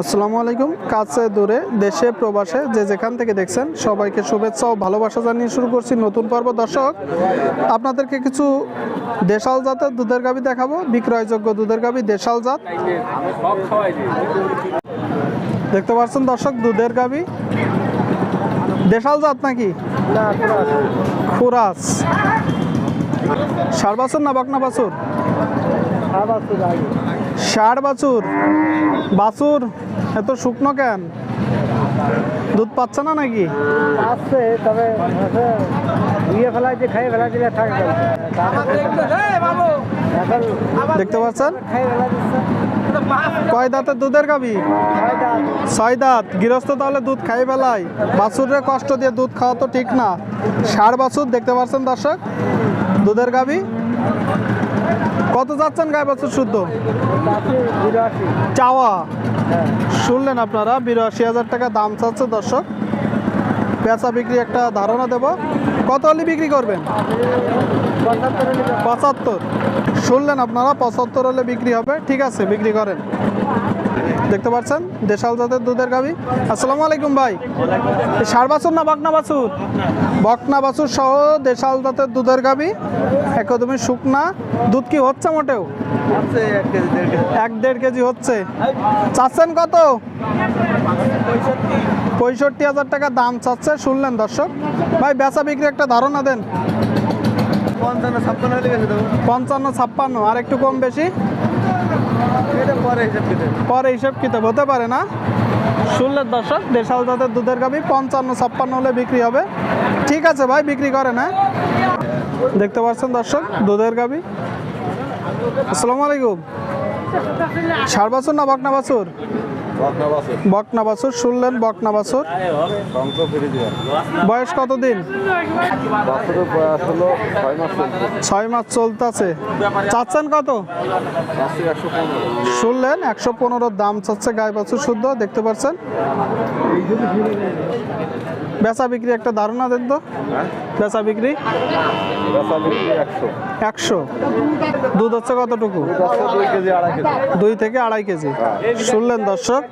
আসসালামু আলাইকুম। কাছে দূরে দেশে প্রবাসে যে যেখান থেকে দেখছেন সবাইকে শুভেচ্ছা ও ভালোবাসা জানিয়ে শুরু করছি নতুন পর্ব। দর্শক আপনাদেরকে কিছু দেশাল জাতের দুধের গাবি দেখাবো। বিক্রয়যোগ্য দুধের গাবি দেশাল জাত। দেখতে পাচ্ছেন দর্শক দুধের গাবি দেশাল জাত নাকি? খুরাস। বাছুর না বকনা বাছুর? ষাট বাছুর। বাছুর এত শুকনো কেন? দুধ পাচ্ছে না নাকি? আসছে তবে ধুয়ে ফেলাইছে খাই ফেলাই দিলে থাকবে। দেখতে পাচ্ছেন? ফেলাই কয় দাঁতের দুধের গাবি ছয় দাঁত। গৃহস্থ তাহলে দুধ খাই বেলায় বাছুরে কষ্ট দিয়ে দুধ খাওয়া তো ঠিক না। ষাট বাছুর দেখতে পাচ্ছেন দর্শক? দুধের গাবি কত যাচ্ছেন গায়ে বাছুর শুদ্ধ? চাওয়া। শুনলেন আপনারা বিরাশি হাজার টাকা দাম চাচ্ছে দর্শক। পেঁচা বিক্রি একটা ধারণা দেব। কত হলে বিক্রি করবেন? পঁচাত্তর। শুনলেন আপনারা, পঁচাত্তর হলে বিক্রি হবে। ঠিক আছে, বিক্রি করেন। দেখতে পাচ্ছেন, দেশাল জাতের দুধের গাবি আসসালামু আলাইকুম ভাই। ষাট বাছুর না বকনা বাছুর? বকনা বাছুর সহ দেশাল জাতের দুধের গাবি একদমই শুকনা। দুধ কি হচ্ছে মোটেও? এক দেড় কেজি হচ্ছে। চাচ্ছেন কত? পঁয়ষট্টি হাজার টাকা দাম চাচ্ছে শুনলেন দর্শক? ভাই বেচা বিক্রি একটা ধারণা দেন। পঞ্চান্ন ছাপ্পান্ন আর একটু কম বেশি? পরে হিসাব কিতাব হতে পারে না? শুনলেন দর্শক দেশাল জাতের দুধের গাবি পঞ্চান্ন ছাপ্পান্ন হলে বিক্রি হবে। ঠিক আছে ভাই বিক্রি করে না দেখতে পাচ্ছেন দর্শক দুধের গাবি আসসালামু আলাইকুম। ষাট বছর না বকনা বাছুর? বকনা বাছুর শুনলেন বকনা বাছুর বয়স কত দিন বাচ্চাদের বয়স হলো ছয় মাস চলতেছে। চাচ্ছেন কত? শুনলেন একশো পনেরো দাম চাচ্ছে গায়ে বাছুর শুদ্ধ দেখতে পাচ্ছেন? বেচা বিক্রি একটা ধারণা দেন তো। বেচা বিক্রি? একশো। দুধ হচ্ছে কতটুকু? দুই থেকে আড়াই কেজি। শুনলেন দর্শক